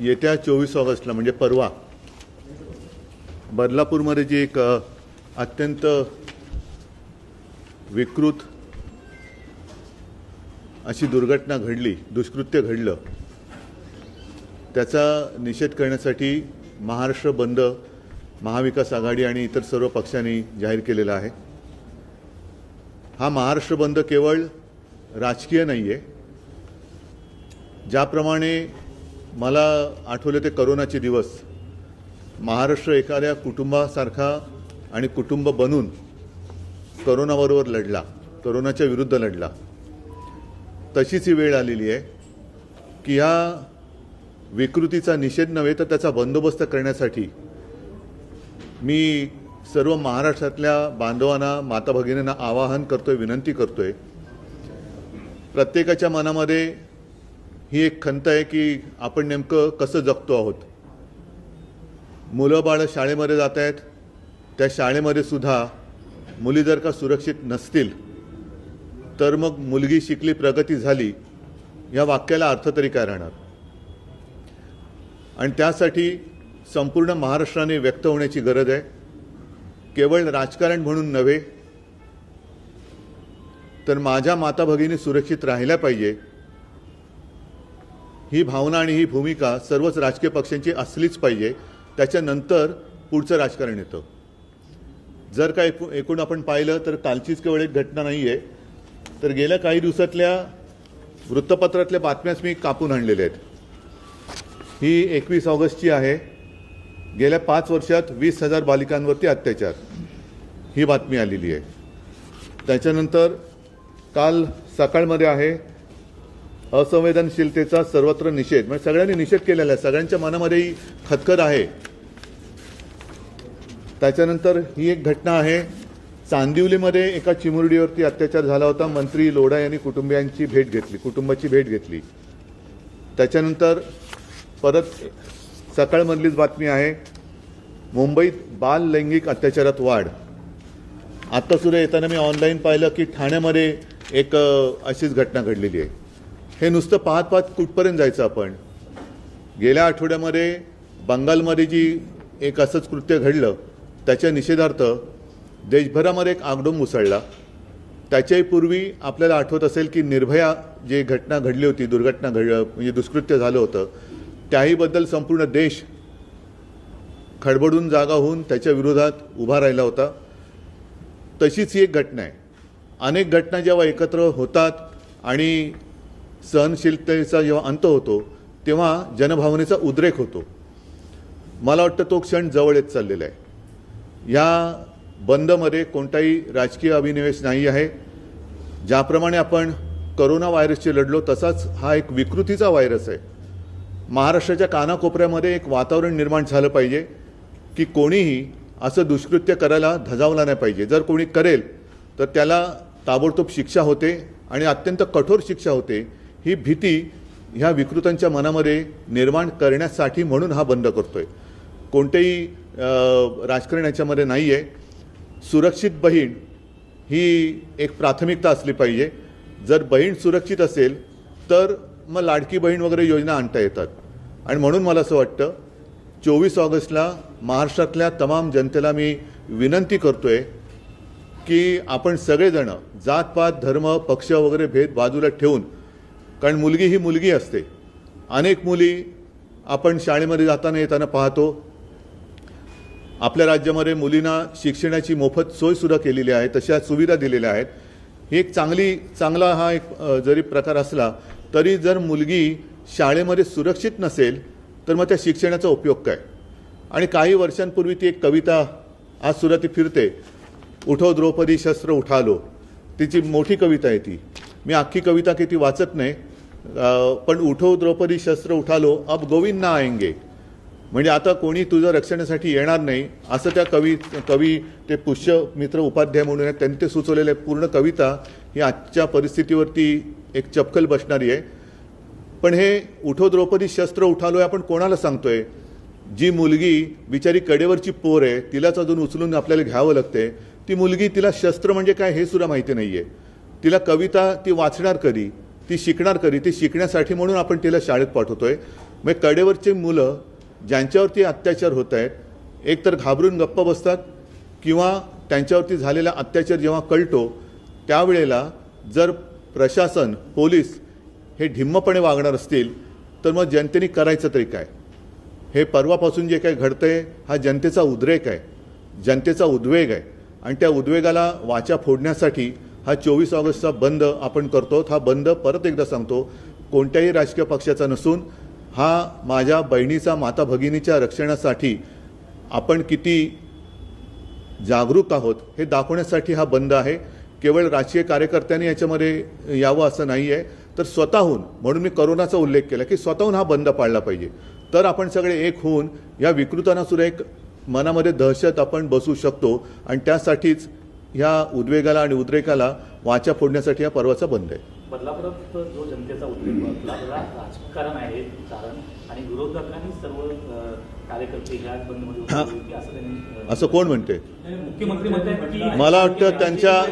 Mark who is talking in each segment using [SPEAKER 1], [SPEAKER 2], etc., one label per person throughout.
[SPEAKER 1] येत्या चोवीस ऑगस्टला म्हणजे परवा. बदलापूरमध्ये जी एक अत्यंत विकृत अशी दुर्घटना घडली दुष्कृत्य घडलं त्याचा निषेध करण्यासाठी महाराष्ट्र बंद महाविकास आघाडी आणि इतर सर्व पक्षांनी जाहीर केलेला आहे. हा महाराष्ट्र बंद केवळ राजकीय नाही आहे ज्याप्रमाणे मला आठवले ते करोनाचे दिवस. महाराष्ट्र एखाद्या कुटुंबासारखा आणि कुटुंब बनून करोनाबरोबर लढला करोनाच्या विरुद्ध लढला. तशीच ही वेळ आलेली आहे की ह्या विकृतीचा निषेध नव्हे तर त्याचा बंदोबस्त करण्यासाठी मी सर्व महाराष्ट्रातल्या बांधवांना माता भगिनींना आवाहन करतोय विनंती करतोय. प्रत्येकाच्या मनामध्ये ही एक खंत आहे की आपण नेमकं कसं जगतो आहोत. मुलं बाळं शाळेमध्ये जात आहेत. त्या शाळेमध्ये सुद्धा मुली जर का सुरक्षित नसतील तर मग मुलगी शिकली प्रगती झाली या वाक्याला अर्थ तरी काय राहणार? आणि त्यासाठी संपूर्ण महाराष्ट्राने व्यक्त होण्याची गरज आहे. केवळ राजकारण म्हणून नव्हे तर माझ्या माता भगिनी सुरक्षित राहिल्या पाहिजे. ही भावना आणि ही भूमिका सर्वच राजकीय पक्षांची असलीच पाहिजे. त्याच्यानंतर पुढचं राजकारण येतं. जर का एकू एकूण आपण पाहिलं तर कालचीच केवळ एक घटना नाही आहे तर गेल्या काही दिवसातल्या वृत्तपत्रातल्या बातम्याच मी कापून आणलेल्या आहेत. ही एकवीस ऑगस्टची आहे. गेल्या पाच वर्षात वीस हजार बालिकांवरती अत्याचार. ही बातमी आलेली आहे. त्याच्यानंतर काल सकाळमध्ये आहे असंवेदनशीलतेचा सर्वत्र निषेध. म्हणजे सगळ्यांनी निषेध केलेला आहे. सगळ्यांच्या मनामध्येही खतखत आहे. त्याच्यानंतर ही एक घटना आहे. चांदिवलीमध्ये एका चिमुरडीवरती अत्याचार झाला होता. मंत्री लोढा यांनी कुटुंबियांची भेट घेतली. कुटुंबाची भेट घेतली. त्याच्यानंतर परत सकाळमधलीच बातमी आहे. मुंबईत बाल लैंगिक अत्याचारात वाढ. आत्तासुद्धा येताना मी ऑनलाईन पाहिलं की ठाण्यामध्ये एक अशीच घटना घडलेली आहे. हे नुसतं पाहत पाहत कुठपर्यंत जायचं आपण? गेल्या आठवड्यामध्ये बंगालमध्ये जी एक असंच कृत्य घडलं त्याच्या निषेधार्थ देशभरामध्ये एक आगडोम उसळला. त्याच्याही पूर्वी आपल्याला आठवत असेल की निर्भया जे घटना घडली होती दुर्घटना घड म्हणजे दुष्कृत्य झालं होतं त्याहीबद्दल संपूर्ण देश खडबडून जागा होऊन त्याच्या विरोधात उभा राहिला होता. तशीच ही एक घटना आहे. अनेक घटना जेव्हा एकत्र होतात आणि सहनशीलतेचा जेव्हा अंत होतो तेव्हा जनभावनेचा उद्रेक होतो. मला वाटतं तो क्षण जवळ येत चाललेला आहे. या बंदमध्ये कोणताही राजकीय अभिनिवेश नाही आहे. ज्याप्रमाणे आपण करोना व्हायरसशी लढलो तसाच हा एक विकृतीचा व्हायरस आहे. महाराष्ट्राच्या कानाकोपऱ्यामध्ये एक वातावरण निर्माण झालं पाहिजे की कोणीही असं दुष्कृत्य करायला धजावला नाही पाहिजे. जर कोणी करेल तर त्याला ताबडतोब शिक्षा होते आणि अत्यंत कठोर शिक्षा होते ही भीती ह्या विकृतांच्या मनामध्ये निर्माण करण्यासाठी म्हणून हा बंद करतोय. कोणतेही राजकारण याच्यामध्ये नाही आहे सुरक्षित बहीण ही एक प्राथमिकता असली पाहिजे. जर बहीण सुरक्षित असेल तर मग लाडकी बहीण वगैरे योजना आणता येतात. आणि म्हणून मला असं वाटतं चोवीस ऑगस्टला महाराष्ट्रातल्या तमाम जनतेला मी विनंती करतोय की आपण सगळेजणं जातपात धर्म पक्ष वगैरे भेद बाजूला ठेवून कारण मुलगी ही मुलगी असते. अनेक मुली आपण शाळेमध्ये जाताना येताना पाहतो. आपल्या राज्यामध्ये मुलींना शिक्षणाची मोफत सोयसुद्धा केलेली आहे तशा सुविधा दिलेल्या आहेत. ही एक चांगली चांगला हा एक जरी प्रकार असला तरी जर मुलगी शाळेमध्ये सुरक्षित नसेल तर मग त्या शिक्षणाचा उपयोग काय? आणि काही वर्षांपूर्वी ती एक कविता आज सुद्धा ती फिरते उठो द्रौपदी शस्त्र उठालो. तिची मोठी कविता आहे ती. मी अख्खी कविता किती वाचत नाही पण उठो द्रौपदी शस्त्र उठालो अब गोविंद ना आएंगे. म्हणजे आता कोणी तुझं रक्षणासाठी येणार नाही असं त्या कवी कवी ते पुष्यमित्र उपाध्याय म्हणून आहेत त्यांनी ते सुचवलेले पूर्ण कविता ही आजच्या परिस्थितीवरती एक चपकल बसणारी आहे. पण हे उठो द्रौपदी शस्त्र उठालोय आपण कोणाला सांगतोय? जी मुलगी बिचारी कडेवरची पोर आहे तिलाच अजून उचलून आपल्याला घ्यावं लागते ती मुलगी तिला शस्त्र म्हणजे काय हे सुद्धा माहिती नाही आहे तिला कविता ती वाचणार कधी? ती शिकणार करी ती शिकण्यासाठी म्हणून आपण तिला शाळेत पाठवतोय. मग कडेवरची मुलं ज्यांच्यावरती अत्याचार होत आहेत एक तर घाबरून गप्प बसतात किंवा त्यांच्यावरती झालेला अत्याचार जेव्हा कळतो त्यावेळेला जर प्रशासन पोलीस हे ढिम्मपणे वागणार असतील तर मग जनतेने करायचं तरी काय? हे परवापासून जे काही घडतंय हा जनतेचा उद्रेक आहे. जनतेचा उद्वेग आहे. आणि त्या उद्वेगाला वाचा फोडण्यासाठी हा चोवीस ऑगस्टचा बंद आपण करतो हा बंद परत एकदा सांगतो. कोणत्याही राजकीय पक्षाचा नसून हा माझ्या बहिणीचा माता भगिनीच्या रक्षणासाठी आपण किती जागरूक आहोत हे दाखवण्यासाठी हा बंद आहे. केवळ राजकीय कार्यकर्त्यांनी याच्यामध्ये यावं असं नाही आहे तर स्वतःहून म्हणून मी करोनाचा उल्लेख केला की स्वतःहून हा बंद पाळला पाहिजे. तर आपण सगळे एक होऊन या विकृतांना सुद्धा एक मनामध्ये दहशत आपण बसू शकतो आणि त्यासाठीच ह्या उद्वेगाला आणि उद्रेकाला वाचा फोडण्यासाठी हा पर्वाचा बंद आहे.
[SPEAKER 2] बदलापुरात जो जनतेचा उद्रेक राजकारण आहे कारण. आणि विरोधकांनी सर्व कार्यकर्ते ह्या बंदमध्ये असं त्यांनी अ,
[SPEAKER 1] असं कोण म्हणते?
[SPEAKER 2] मुख्यमंत्री
[SPEAKER 1] मला वाटतं त्यांच्या-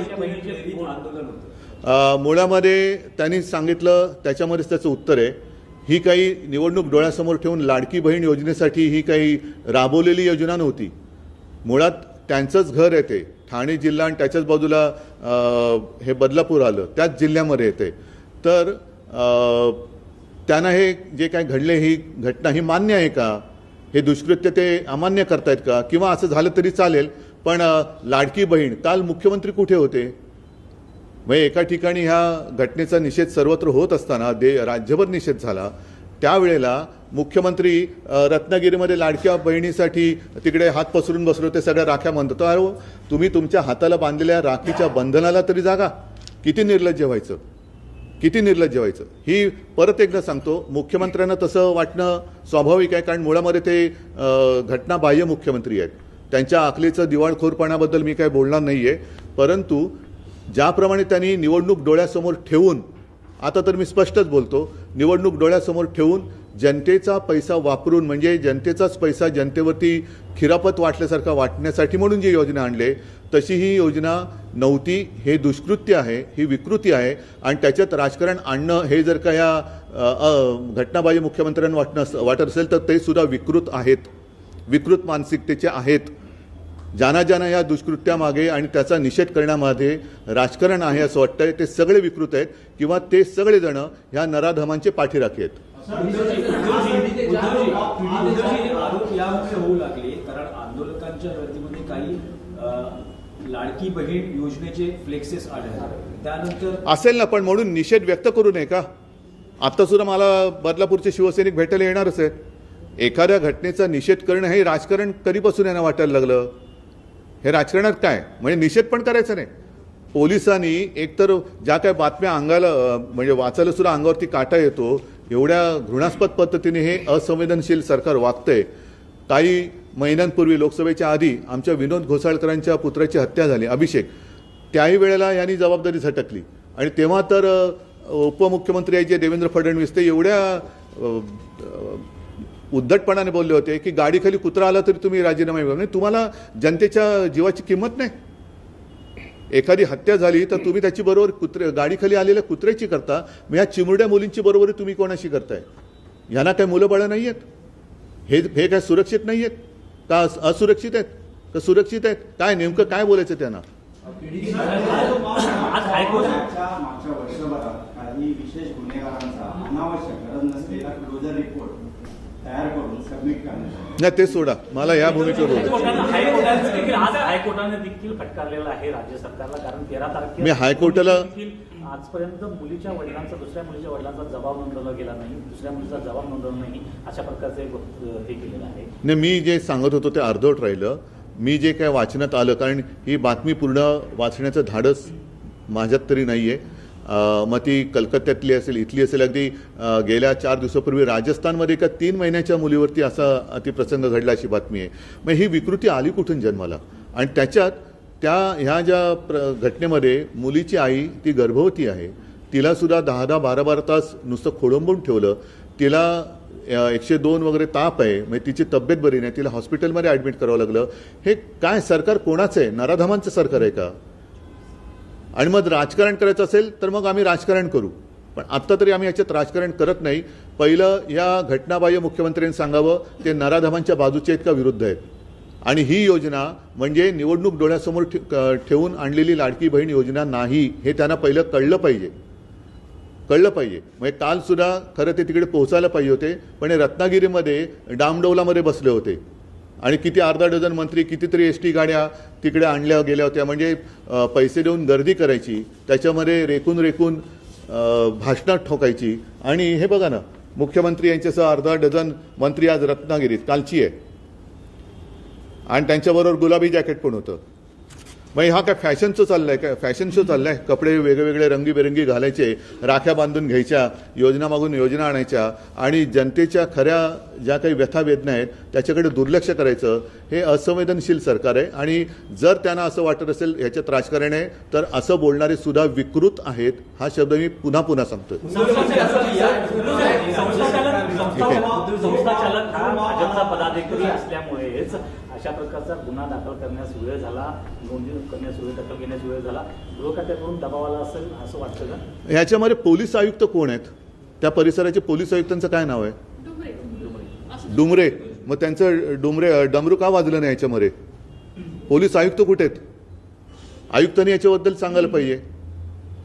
[SPEAKER 1] मुळामध्ये त्यांनी सांगितलं त्याच्यामध्येच त्याचं उत्तर आहे. ही काही निवडणूक डोळ्यासमोर ठेवून लाडकी बहीण योजनेसाठी ही काही राबवलेली योजना नव्हती. मुळात त्यांचंच घर येते. ठाणे जिल्हा आणि त्याच्याच बाजूला हे बदलापूर आलं त्याच जिल्ह्यामध्ये येते. तर त्यांना हे जे काय घडले ही घटना ही मान्य आहे का? हे दुष्कृत्य ते अमान्य करतायत का? किंवा असं झालं तरी चालेल पण लाडकी बहीण काल मुख्यमंत्री कुठे होते? म्हणजे एका ठिकाणी ह्या घटनेचा निषेध सर्वत्र होत असताना दे राज्यभर निषेध झाला. त्यावेळेला मुख्यमंत्री रत्नागिरीमध्ये लाडक्या बहिणीसाठी तिकडे हात पसरून बसले होते सगळ्या राख्या म्हणतो अरे हो, तुम्ही तुमच्या हाताला बांधलेल्या राखीच्या बंधनाला तरी जागा. किती निर्लज्ज व्हायचं? किती निर्लज्ज व्हायचं? ही परत एकदा सांगतो मुख्यमंत्र्यांना तसं वाटणं स्वाभाविक आहे कारण मुळामध्ये ते घटना घटनाबाह्य मुख्यमंत्री आहेत. त्यांच्या आखलीचं दिवाळखोरपणाबद्दल मी काय बोलणार नाही आहे परंतु ज्याप्रमाणे त्यांनी निवडणूक डोळ्यासमोर ठेवून आता तर मी स्पष्टच बोलतो. निवडणूक डोळ्यासमोर ठेवून जनतेचा पैसा वापरून म्हणजे जनतेचाच पैसा जनतेवरती खिरापत वाटल्यासारखा वाटण्यासाठी म्हणून जी योजना आणले तशी ही योजना नव्हती. हे दुष्कृत्य आहे ही विकृती आहे आणि त्याच्यात राजकारण आणणं हे जर का या घटनाबाजी मुख्यमंत्र्यांना वाटणं वाटत असेल तर ते सुद्धा विकृत आहेत. विकृत मानसिकतेचे आहेत. ज्यांना ज्यांना या दुष्कृत्यामागे आणि त्याचा निषेध करण्यामध्ये राजकारण आहे असं वाटतंय. ते सगळे विकृत आहेत किंवा ते सगळेजण ह्या नराधमांचे पाठीराखे आहेत.
[SPEAKER 3] लाडकी बहीण योजनेचे फ्लेक्सेस आढळले त्यानंतर
[SPEAKER 1] असेल ना पण म्हणून निषेध व्यक्त करू नये का? आता सुद्धा मला बदलापूरचे शिवसैनिक भेटायला येणारच आहे एखाद्या घटनेचा निषेध करणं हे राजकारण कधीपासून यांना वाटायला लागलं. हे राजकारणात काय? म्हणजे निषेध पण करायचा नाही. पोलिसांनी एकतर ज्या काय बातम्या अंगाला म्हणजे वाचायला सुद्धा अंगावरती काटा येतो एवढ्या घृणास्पद पद्धतीने हे असंवेदनशील सरकार वागतंय. काही महिन्यांपूर्वी लोकसभेच्या आधी आमच्या विनोद घोसाळकरांच्या पुत्राची हत्या झाली अभिषेक. त्याही वेळेला यांनी जबाबदारी झटकली. आणि तेव्हा तर उपमुख्यमंत्री जे देवेंद्र फडणवीस ते एवढ्या उद्धटपणाने बोलले होते की गाडीखाली कुत्रा आला तरी तुम्ही राजीनामा मिळवा. नाही तुम्हाला जनतेच्या जीवाची किंमत नाही. एखादी हत्या झाली तर तुम्ही त्याची बरोबर कुत्रे गाडीखाली आलेल्या कुत्र्याची करता मग या चिमुरड्या मुलींची बरोबरी तुम्ही कोणाशी करताय? यांना काय मुलं बाळं नाही आहेत हे हे काय सुरक्षित नाही आहेत का अस- असुरक्षित आहेत? का सुरक्षित आहेत? काय नेमकं काय बोलायचं त्यांना?
[SPEAKER 4] काही विशेष गुन्हेगारांचा अनावश्यक गरज नसलेला क्लोजर रिपोर्ट तयार करून सबमिट करण्यात
[SPEAKER 1] नाही ते सोडा. मला या भूमिकेवर बोलायचं
[SPEAKER 2] हायकोर्टानं हायकोर्टाने देखील आज हायकोर्टाने देखील फटकारलेला आहे राज्य सरकारला कारण तेरा तारखेला
[SPEAKER 1] मी हायकोर्टाला-
[SPEAKER 2] देखील आजपर्यंत मुलीच्या वडिलांचा दुसऱ्या मुलीच्या वडिलांचा जबाब नोंदवला गेला नाही. दुसऱ्या मुलीचा जबाब नोंदवला नाही. अशा प्रकारचे एक वक्त- हे केलेलं आहे.
[SPEAKER 1] नाही मी जे सांगत होतो ते अर्धवट राहिलं. मी जे काय वाचण्यात आलं कारण ही बातमी पूर्ण वाचण्याचं धाडस माझ्यात तरी नाही आहे मग ती कलकत्त्यातली असेल इथली असेल अगदी गेल्या चार दिवसापूर्वी राजस्थानमध्ये एका तीन महिन्याच्या मुलीवरती असा ती प्रसंग घडला अशी बातमी आहे. मग ही विकृती आली कुठून जन्माला? आणि त्याच्यात त्या ह्या ज्या प्र घटनेमध्ये मुलीची आई ती गर्भवती आहे तिला सुद्धा दहा दहा बारा बारा तास नुसतं खोळंबून ठेवलं तिला एकशे दोन वगैरे ताप आहे म्हणजे तिची तब्येत बरी नाही तिला हॉस्पिटलमध्ये ॲडमिट करावं लागलं. हे काय सरकार कोणाचं आहे? नराधमांचं सरकार आहे का? आणि मग राजकारण करायचं असेल तर मग आम्ही राजकारण करू. पण आत्ता तरी आम्ही याच्यात राजकारण करत नाही. पहिलं या घटनाबाह्य मुख्यमंत्र्यांनी सांगावं ते नराधमांच्या बाजूचे आहेत का विरुद्ध आहेत. आणि ही योजना म्हणजे निवडणूक डोळ्यासमोर ठेवून आणलेली लाडकी बहीण योजना नाही हे त्यांना पहिलं कळलं पाहिजे. कळलं पाहिजे. म्हणजे कालसुद्धा खरं ते तिकडे पोहोचायला पाहिजे होते पण हे रत्नागिरीमध्ये डामडौलामध्ये बसले होते. आणि किती अर्धा डझन मंत्री कितीतरी एस टी गाड्या तिकडे आणल्या गेल्या होत्या. म्हणजे पैसे देऊन गर्दी करायची त्याच्यामध्ये रेकून रेकून भाषणात ठोकायची. आणि हे बघा ना मुख्यमंत्री यांच्यासह अर्धा डझन मंत्री आज रत्नागिरीत कालची आहे. आणि त्यांच्याबरोबर गुलाबी जॅकेट पण होतं. मग हा काय फॅशनचं चाललंय काय? फॅशन शो चाललाय? कपडे वेगवेगळे रंगीबेरंगी घालायचे राख्या बांधून घ्यायच्या योजना मागून योजना आणायच्या आणि जनतेच्या खऱ्या ज्या काही व्यथा वेदना आहेत त्याच्याकडे दुर्लक्ष करायचं हे असंवेदनशील सरकार आहे. आणि जर त्यांना असं वाटत असेल ह्याच्यात राजकारण आहे तर असं बोलणारे सुद्धा विकृत आहेत हा शब्द मी पुन्हा पुन्हा सांगतोय.
[SPEAKER 2] पदाधिकारी असल्यामुळेच अशा प्रकारचा गुन्हा दाखल करण्यास वेळ झाला. नोंदणी करण्यास वेळ दखल घेण्यास वेळ झाला. गृहखात्याकडून दबाव आला असेल असं वाटतं का?
[SPEAKER 1] ह्याच्यामध्ये पोलीस आयुक्त कोण आहेत? त्या परिसराचे पोलीस आयुक्तांचं काय नाव आहे? डुमरे. मग त्यांचं डुमरे डमरू का वाजलं नाही याच्यामध्ये पोलीस आयुक्त कुठे आहेत? आयुक्तांनी याच्याबद्दल सांगायला पाहिजे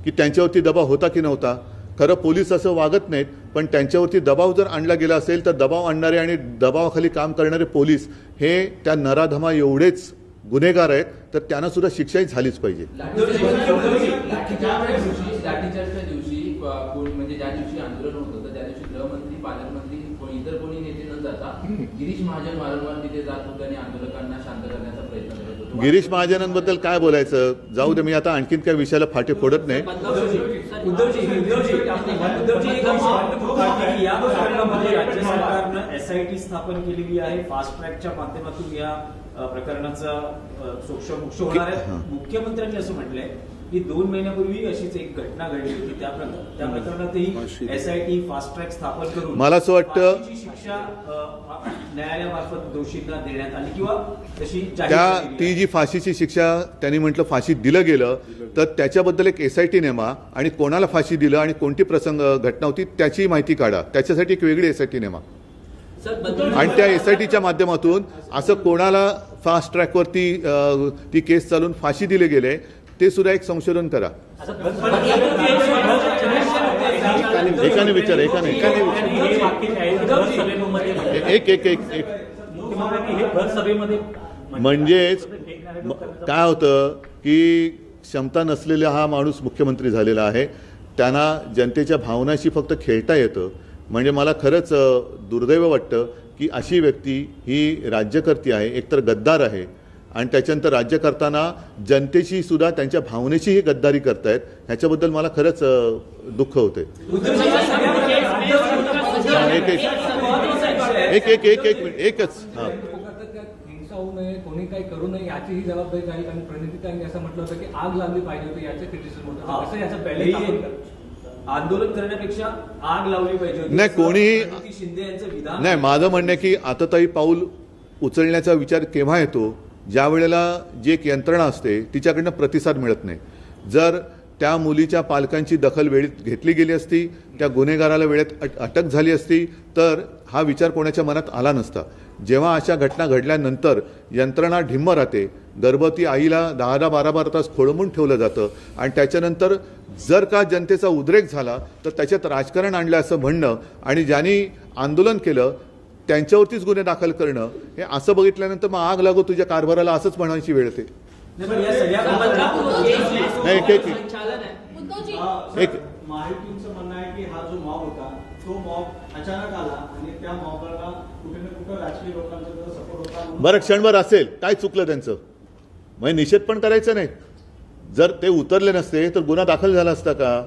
[SPEAKER 1] की त्यांच्यावरती दबाव होता की नव्हता? खरं पोलीस असं वागत नाहीत पण त्यांच्यावरती दबाव जर आणला गेला असेल तर दबाव आणणारे आणि दबावाखाली काम करणारे पोलीस हे त्या नराधमा एवढेच गुन्हेगार आहेत तर त्यांना सुद्धा शिक्षाही झालीच पाहिजे.
[SPEAKER 5] लाठीचार्जच्या दिवशी लाठीचार्जच्या दिवशी अ, कोण म्हणजे ज्या दिवशी आंदोलन होतं तर त्या दिवशी गृहमंत्री पालकमंत्री कोणी इतर कोणी नेते न जाता गिरीश महाजन वारंवार तिथे जात होते आणि आंदोलकांना शांत करण्याचा प्रयत्न करत होते.
[SPEAKER 1] गिरीश महाजनांबद्दल काय बोलायचं? जाऊ दे मी आता आणखीन काय विषयाला फाटे फोडत नाही.
[SPEAKER 3] या प्रकरणामध्ये राज्य सरकारनं एसआयटी स्थापन केलेली आहे. फास्ट ट्रॅकच्या माध्यमातून या प्रकरणाचा सोक्ष होणार आहे. मुख्यमंत्र्यांनी असं म्हटलंय की दोन महिन्यापूर्वी अशीच एक घटना घडली होती. त्या प्रक- त्या प्रकरणातही एसआयटी फास्ट ट्रॅक स्थापन करून
[SPEAKER 1] मला असं वाटतं-
[SPEAKER 3] शिक्षा न्यायालयामार्फत दोषींना देण्यात आली किंवा तशी
[SPEAKER 1] त्या ती. जी फाशीची शिक्षा त्यांनी म्हटलं फाशी दिलं गेलं तर त्याच्याबद्दल एक एस आय टी नेमा आणि कोणाला फाशी दिलं आणि कोणती प्रसंग घटना होती त्याची माहिती काढा. त्याच्यासाठी एक वेगळी एस आय टी नेमा. आणि त्या एस आय टीच्या माध्यमातून असं कोणाला फास्ट ट्रॅकवरती ती केस चालून फाशी दिले गेले ते सुद्धा एक संशोधन करा. एकाने विचार एकाने. एक एक एक एक. म्हणजेच काय होतं की क्षमता नसलेला हा माणूस मुख्यमंत्री झालेला आहे. त्यांना जनतेच्या भावनाशी फक्त खेळता येतं. म्हणजे मला खरंच दुर्दैव वाटतं की अशी व्यक्ती ही राज्यकर्ती आहे एकतर गद्दार आहे आणि त्याच्यानंतर राज्य करताना जनतेशी सुद्धा त्यांच्या भावनेशीही गद्दारी करतायत ह्याच्याबद्दल मला खरंच दुःख होते एक एक. एक एक एक एक मिनिट एकच हां.
[SPEAKER 6] कोणी काही करू नये याचीही जबाबदारी झाली आणि प्रणितीतांनी असं म्हटलं होतं की आग लागली पाहिजे होती याचं क्रिटिसिझम होतं. कसं याचं बॅलेन्स आपण
[SPEAKER 3] आंदोलन करण्यापेक्षा आग लावली पाहिजे.
[SPEAKER 1] नाही, कोणी-
[SPEAKER 3] प्रणिती शिंदे यांचं विधान
[SPEAKER 1] नाही माझं म्हणणं आहे की आताताई पाऊल उचलण्याचा विचार केव्हा येतो? ज्या वेळेला जी एक यंत्रणा असते तिच्याकडनं प्रतिसाद मिळत नाही. जर त्या मुलीच्या पालकांची दखल वेळेत घेतली गेली असती त्या गुन्हेगाराला वेळेत अट- अटक झाली असती तर हा विचार कोणाच्या मनात आला नसता. जेव्हा अशा घटना घडल्यानंतर यंत्रणा ढिम्म राहते गर्भवती आईला दहा दहा बारा बारा तास खोळंबून ठेवलं जातं आणि त्याच्यानंतर जर का जनतेचा उद्रेक झाला तर त्याच्यात राजकारण आणलं असं म्हणणं आणि ज्यांनी आंदोलन केलं त्यांच्यावरतीच गुन्हे दाखल करणं हे असं बघितल्यानंतर मग आग लागो तुझ्या कारभाराला असंच म्हणायची वेळ येते.
[SPEAKER 3] नाही, पण या सगळ्या बाबतीत-
[SPEAKER 1] नाही, एक- एक-
[SPEAKER 7] उद्धवजी.
[SPEAKER 4] अ,
[SPEAKER 1] एक-
[SPEAKER 4] सर, माहितीचं म्हणणं आहे की हा जो मॉब होता तो मॉब अचानक आला आणि त्या मॉबला कुठे ना कुठे राजकीय लोकांचा सपोर्ट होता म्हणून-
[SPEAKER 1] बरं क्षणभर असेल काय चुकलं त्यांचं? म्हणजे निषेध पण करायचं नाही. जर ते उतरले नसते तर गुन्हा दाखल झाला असता का?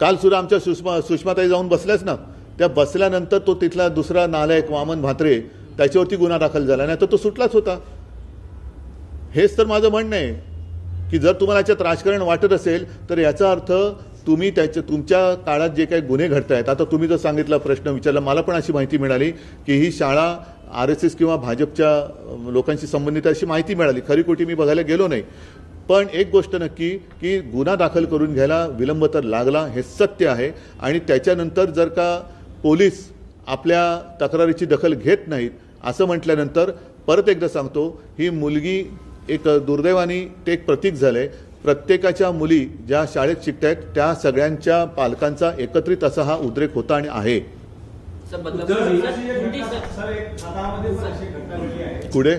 [SPEAKER 1] काल सुद्धा आमच्या सुषमा सुषमाताई जाऊन बसल्याच ना त्या बसल्यानंतर तो तिथला दुसरा नालायक वामन म्हात्रे त्याच्यावरती गुन्हा दाखल झाला. नाही तर तो सुटलाच होता. हेच तर माझं म्हणणं आहे की जर तुम्हाला याच्यात राजकारण वाटत असेल तर याचा अर्थ तुम्ही त्याच्या तुमच्या काळात जे काही गुन्हे घडत आहेत आता तुम्ही जर सांगितला प्रश्न विचारला मला पण अशी माहिती मिळाली की ही शाळा आर एस एस किंवा भाजपच्या लोकांशी संबंधित अशी माहिती मिळाली. खरी खोटी मी बघायला गेलो नाही. पण एक गोष्ट नक्की की गुन्हा दाखल करून घ्यायला विलंब तर लागला हे सत्य आहे. आणि त्याच्यानंतर जर का पोलीस आपल्या तक्रारीची दखल घेत नाहीत असं म्हटल्यानंतर परत एकदा सांगतो ही मुलगी एक दुर्दैवानी ते एक प्रतीक झालं आहे प्रत्येकाच्या मुली ज्या शाळेत शिकत आहेत त्या सगळ्यांच्या पालकांचा एकत्रित असा हा उद्रेक होता आणि आहे.
[SPEAKER 7] सर
[SPEAKER 3] उद्धवजी,
[SPEAKER 7] बदलापूर
[SPEAKER 4] अशी एक सर? एक सातारामध्ये पण अशी घटना घडली आहे.
[SPEAKER 1] पुढे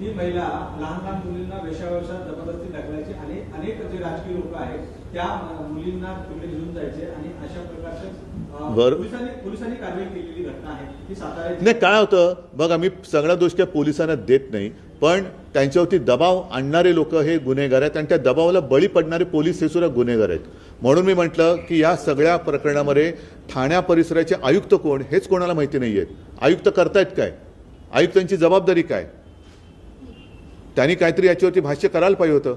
[SPEAKER 4] एक महिला लहान लहान मुलींना वेशाव्यवसायात जबरदस्ती ढकलायची आणि अनेक जे राजकीय लोक आहेत त्या मुलींना तिकडे घेऊन जायचे आणि अशा प्रकारचे. पोलिसांनी कारवाई केलेली घटना आहे. ही सातारा
[SPEAKER 1] नाही काय होतं? बघा मी सगळ्या काय पोलिसांना देत नाही पण त्यांच्यावरती दबाव आणणारे लोक हे गुन्हेगार आहेत आणि त्या दबावाला बळी पडणारे पोलीस हे सुद्धा गुन्हेगार आहेत. म्हणून मी म्हटलं की या सगळ्या प्रकरणामध्ये ठाण्या परिसराचे आयुक्त कोण? हेच कोणाला माहिती नाही आहेत आयुक्त करतायत काय? आयुक्तांची जबाबदारी काय? त्यांनी काहीतरी याच्यावरती भाष्य करायला पाहिजे होतं.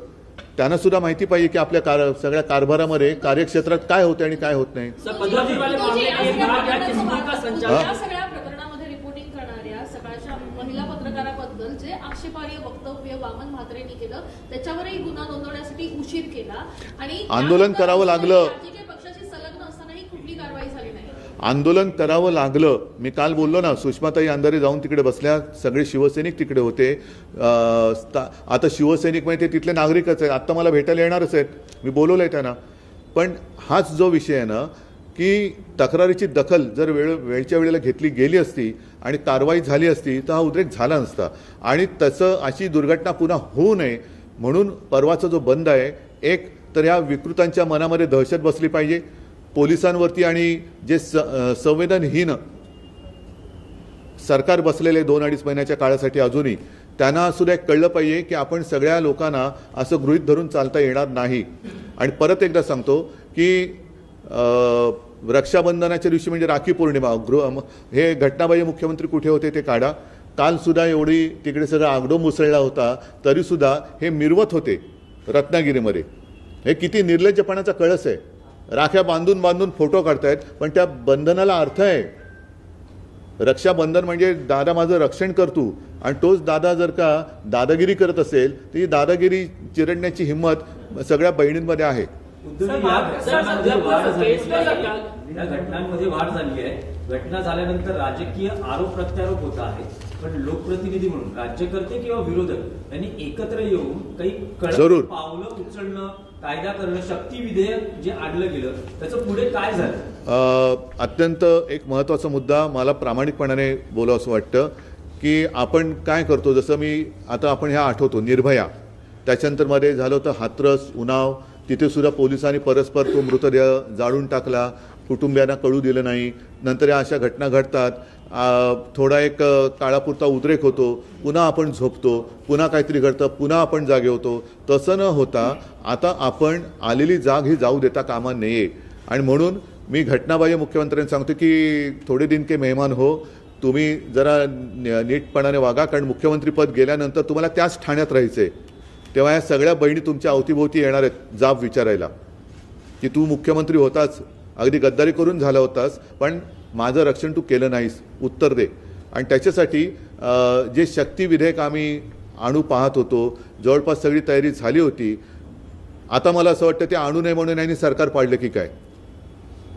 [SPEAKER 1] त्यांना सुद्धा माहिती पाहिजे की आपल्या कार सगळ्या कारभारामध्ये कार्यक्षेत्रात काय होते आणि काय होत नाही.
[SPEAKER 7] सर बदलापूर वाले
[SPEAKER 8] तो
[SPEAKER 7] मामले
[SPEAKER 8] जे
[SPEAKER 7] के
[SPEAKER 8] असल्या
[SPEAKER 7] बाद या
[SPEAKER 8] प्रकरणाचं
[SPEAKER 7] चिंतन का
[SPEAKER 8] वाद-
[SPEAKER 7] संचालन
[SPEAKER 8] या सगळ्या प्रकरणामध्ये रिपोर्टिंग करणाऱ्या सकाळच्या महिला पत्रकाराबद्दल जे आक्षेपार्ह वक्तव्य वामन म्हात्रेंनी केलं त्याच्यावरही गुन्हा नोंदवण्यासाठी उशीर केला. आणि
[SPEAKER 1] आंदोलन करावं लागलं.
[SPEAKER 8] राजकीय पक्षाची संलग्न असतानाही कुठली कारवाई झाली नाही
[SPEAKER 1] आंदोलन करावं लागलं. मी काल बोललो ना सुषमाताई अंधारे जाऊन तिकडे बसल्या सगळे शिवसैनिक तिकडे होते. आता शिवसैनिक म्हणजे ते तिथले नागरिकच आहेत. आत्ता मला भेटायला येणारच आहेत. मी बोलवलं आहे त्यांना. पण हाच जो विषय आहे ना की तक्रारीची दखल जर वेळ वेळच्या वेळेला घेतली गेली असती आणि कारवाई झाली असती तर हा उद्रेक झाला नसता. आणि तसं अशी दुर्घटना पुन्हा होऊ नये म्हणून परवाचा जो बंद आहे एक तर ह्या विकृतांच्या मनामध्ये दहशत बसली पाहिजे. पोलिसांवरती आणि जे स संवेदनहीन सरकार बसलेले दोन अडीच महिन्याच्या काळासाठी अजूनही त्यांना सुद्धा एक कळलं पाहिजे की आपण सगळ्या लोकांना असं गृहित धरून चालता येणार नाही. आणि परत एकदा सांगतो की रक्षाबंधनाच्या दिवशी म्हणजे राखी पौर्णिमा गृह हे घटनाबाह्य मुख्यमंत्री कुठे होते ते काढा. कालसुद्धा एवढी तिकडे सगळं आगडो मुसळला होता तरीसुद्धा हे मिरवत होते रत्नागिरीमध्ये. हे किती निर्लज्जपणाचा कळस आहे. राख्या बांधून बांधून फोटो काढतायत पण त्या बंधनाला अर्थ आहे. रक्षाबंधन म्हणजे दादा माझं रक्षण करतो आणि तोच दादा जर का दादागिरी करत असेल तर ही दादागिरी चिरडण्याची हिंमत सगळ्या बहिणींमध्ये आहे.
[SPEAKER 3] या घटनांमध्ये वाढ आहे. झाली आहे. घटना झाल्यानंतर राजकीय आरोप प्रत्यारोप होत आहेत पण लोकप्रतिनिधी म्हणून राज्यकर्ते किंवा विरोधक यांनी एकत्र येऊन काही पावलं उचलणं कायदा करणं शक्ती विधेयक जे आणलं गेलं त्याचं पुढे काय झालं?
[SPEAKER 1] अत्यंत एक महत्त्वाचा मुद्दा मला प्रामाणिकपणाने बोलावं असं वाटतं की आपण काय करतो जसं मी आता आपण ह्या आठवतो निर्भया. त्याच्यानंतरमध्ये झालं होतं हातरस उन्नाव तिथे सुद्धा पोलिसांनी परस्पर तो मृतदेह जाळून टाकला कुटुंबियांना कळू दिलं नाही. नंतर या अशा घटना घडतात थोडा एक काळापुरता उद्रेक होतो पुन्हा आपण झोपतो पुन्हा काहीतरी घडतं पुन्हा आपण जागे होतो. तसं न होता आता आपण आलेली जाग ही जाऊ देता कामा नये. आणि म्हणून मी घटनाबाह्य मुख्यमंत्र्यांनी सांगतो की थोडे दिन के मेहमान हो तुम्ही जरा नीटपणाने वागा कारण मुख्यमंत्रीपद गेल्यानंतर तुम्हाला त्याच ठाण्यात राहायचं आहे तेव्हा या सगळ्या बहिणी तुमच्या अवतीभोवती येणार आहेत जाब विचारायला. की तू मुख्यमंत्री होताच अगदी गद्दारी करून झाला होतास पण माझं रक्षण तू केलं नाहीस उत्तर दे. आणि त्याच्यासाठी जे शक्ती विधेयक आम्ही आणू पाहत होतो जवळपास सगळी तयारी झाली होती आता मला असं वाटतं ते आणू नये म्हणून यांनी सरकार पाडलं की काय?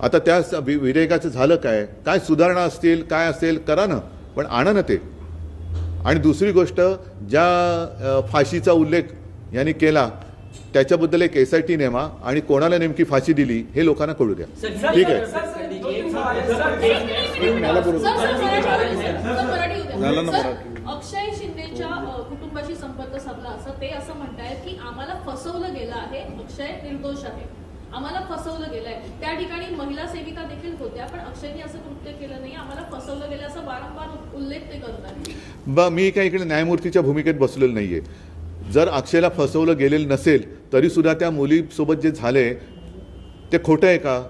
[SPEAKER 1] आता त्या स- वि- विधेयकाचं झालं काय? काय सुधारणा असतील काय असेल करा ना पण आणा ना ते. आणि दुसरी गोष्ट ज्या फाशीचा उल्लेख यांनी केला त्याच्याबद्दल एक एस आय टी नेमा आणि कोणाला नेमकी फाशी दिली हे लोकांना कळू द्या. ठीक आहे.
[SPEAKER 8] अक्षय शिंदेच्या कुटुंबाशी संपर्क साधला असं ते असं म्हणतायत की आम्हाला फसवलं गेलं आहे. अक्षय निर्दोष आहे. आम्हाला फसवलं गेलंय. त्या ठिकाणी महिला सेविका देखील होत्या पण अक्षयने असं कृत्य केलं नाही. आम्हाला फसवलं गेलं असं वारंवार उल्लेख ते करतात
[SPEAKER 1] ब मी काही इकडे न्यायमूर्तीच्या भूमिकेत बसलेलो नाही आहे जर अक्षयला फसवलं गेलेलं नसेल तरीसुद्धा त्या मुलीसोबत जे झाले ते खोटं आहे का?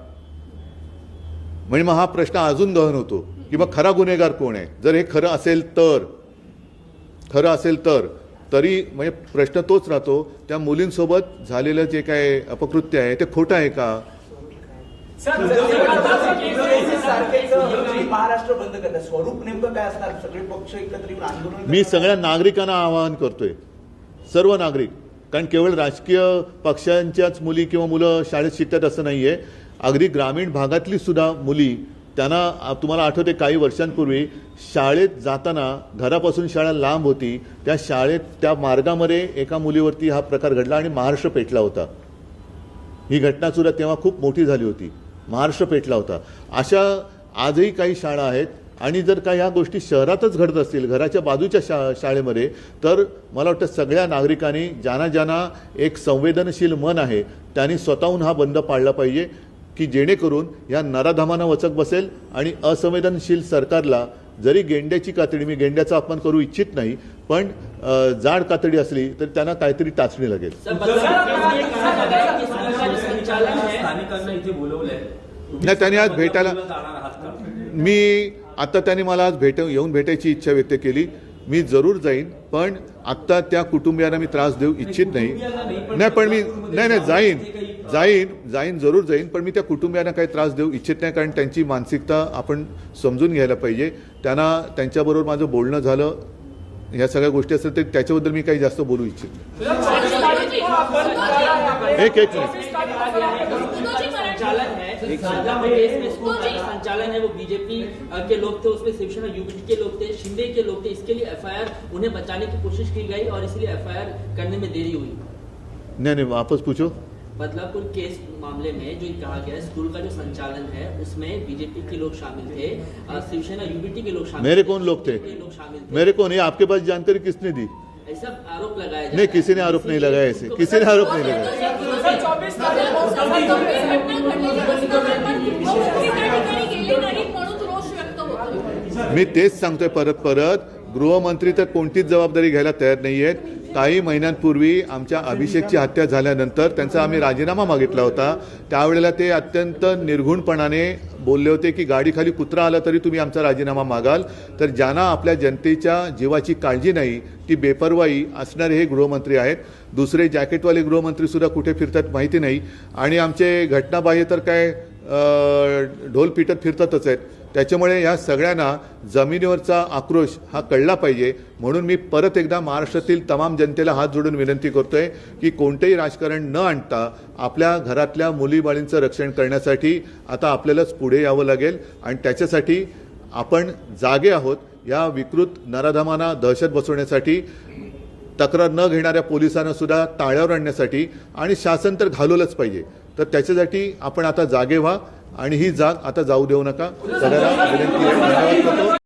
[SPEAKER 1] म्हणजे मग हा प्रश्न अजून गहन होतो की मग खरा गुन्हेगार कोण आहे जर हे खरं असेल तर खरं असेल तर तरी म्हणजे प्रश्न तोच राहतो त्या मुलींसोबत झालेलं जे काय अपकृत्य आहे ते खोटं आहे का मी? सगळ्या नागरिकांना आवाहन करतोय सर्व नागरिक कारण केवळ राजकीय पक्षांच्याच मुली किंवा मुलं शाळेत शिकतात असं नाही आहे अगदी ग्रामीण भागातली सुद्धा मुली त्यांना तुम्हाला आठवते काही वर्षांपूर्वी शाळेत जाताना घरापासून शाळा लांब होती त्या शाळेत त्या मार्गामध्ये एका मुलीवरती हा प्रकार घडला आणि महाराष्ट्र पेटला होता. ही घटना सुद्धा तेव्हा खूप मोठी झाली होती. महाराष्ट्र पेटला होता. अशा आजही काही शाळा आहेत आणि जर का ह्या गोष्टी शहरातच घडत असतील घराच्या बाजूच्या शा शाळेमध्ये तर मला वाटतं सगळ्या नागरिकांनी ज्यांना ज्यांना एक संवेदनशील मन आहे त्यांनी स्वतःहून हा बंद पाळला पाहिजे की जेणेकरून या नराधामांना वचक बसेल आणि असंवेदनशील सरकारला जरी गेंड्याची कातडी मी गेंड्याचा अपमान करू इच्छित नाही पण जाड कातडी असली तर त्यांना काहीतरी टाचणी लागेल नाही, त्यांनी आज भेटायला- मी आता त्यांनी मला आज भेट येऊन भेटायची इच्छा व्यक्त केली. मी जरूर जाईन पण आत्ता त्या कुटुंबियांना मी त्रास देऊ इच्छित नाही. नाही पण मी नाही नाही जाईन. जाईन जाईन जरूर जाईन पण मी त्या कुटुंबियांना काही त्रास देऊ इच्छित नाही कारण त्यांची मानसिकता आपण समजून घ्यायला पाहिजे. त्यांना त्यांच्याबरोबर माझं बोलणं झालं ह्या सगळ्या गोष्टी असतात तर त्याच्याबद्दल मी काही जास्त बोलू इच्छित नाही. एक एक मिनिट.
[SPEAKER 9] संचालन है संचालन केस में स्कूल का संचालन है वो बीजेपी के लोग थे उसमें शिवसेना यूपी के लोग थे शिंदे के लोग थे इसके लिए एफआईआर उन्हें बचाने की कोशिश की गई और इसलिए एफआईआर करने में देरी हुई।
[SPEAKER 1] नाही नाही वापस पूछो।
[SPEAKER 9] बदलापुर केस मामले में जो कहा गया स्कूल का जो संचालन है उसमें बीजेपी के लोग शामिल थे शिवसेना यूबीटी के लोग शामिल
[SPEAKER 1] मेरे कौन लोग थे?
[SPEAKER 9] लोग शामिल थे।
[SPEAKER 1] मेरे को नहीं आपके पास जानकारी किसने दी?
[SPEAKER 9] ऐसा आरोप लगाया
[SPEAKER 1] नहीं किसी ने आरोप नहीं लगाया ऐसे। किसी ने आरोप नहीं लगाया। मी तेच सांगतोय परत परत. गृहमंत्री तर कोणतीच जबाबदारी घ्यायला तयार नाही आहेत काही महिन्यांपूर्वी आमच्या अभिषेकची हत्या झाल्यानंतर त्यांचा आम्ही राजीनामा मागितला होता. त्यावेळेला ते अत्यंत निर्घुणपणाने बोलले होते की गाडीखाली कुत्रा आला तरी तुम्ही आमचा राजीनामा मागाल. तर ज्यांना आपल्या जनतेच्या जीवाची काळजी नाही ती बेपर्वाई असणारे हे गृहमंत्री आहेत. दुसरे जॅकेटवाले गृहमंत्री सुद्धा कुठे फिरतात माहिती नाही. आणि आमचे घटनाबाह्य तर काय ढोल पिटत फिरतातच आहेत. त्याच्यामुळे या सगळ्यांना जमिनीवरचा आक्रोश हा कळला पाहिजे. म्हणून मी परत एकदा महाराष्ट्रातील तमाम जनतेला हात जोडून विनंती करतोय की कोणतेही राजकारण न आणता आपल्या घरातल्या मुलीबाळींचं रक्षण करण्यासाठी आता आपल्यालाच पुढे यावं लागेल आणि त्याच्यासाठी आपण जागे आहोत. या विकृत नराधमांना दहशत बसवण्यासाठी तक्रार न घेणाऱ्या पोलिसांना सुद्धा टाळ्यावर आणण्यासाठी आणि शासन तर घालवलंच पाहिजे. तर त्याच्यासाठी आपण आता जागे व्हा आणि ही जाग आता जाऊ देऊ नका. सगळ्यांना विनंती आहे.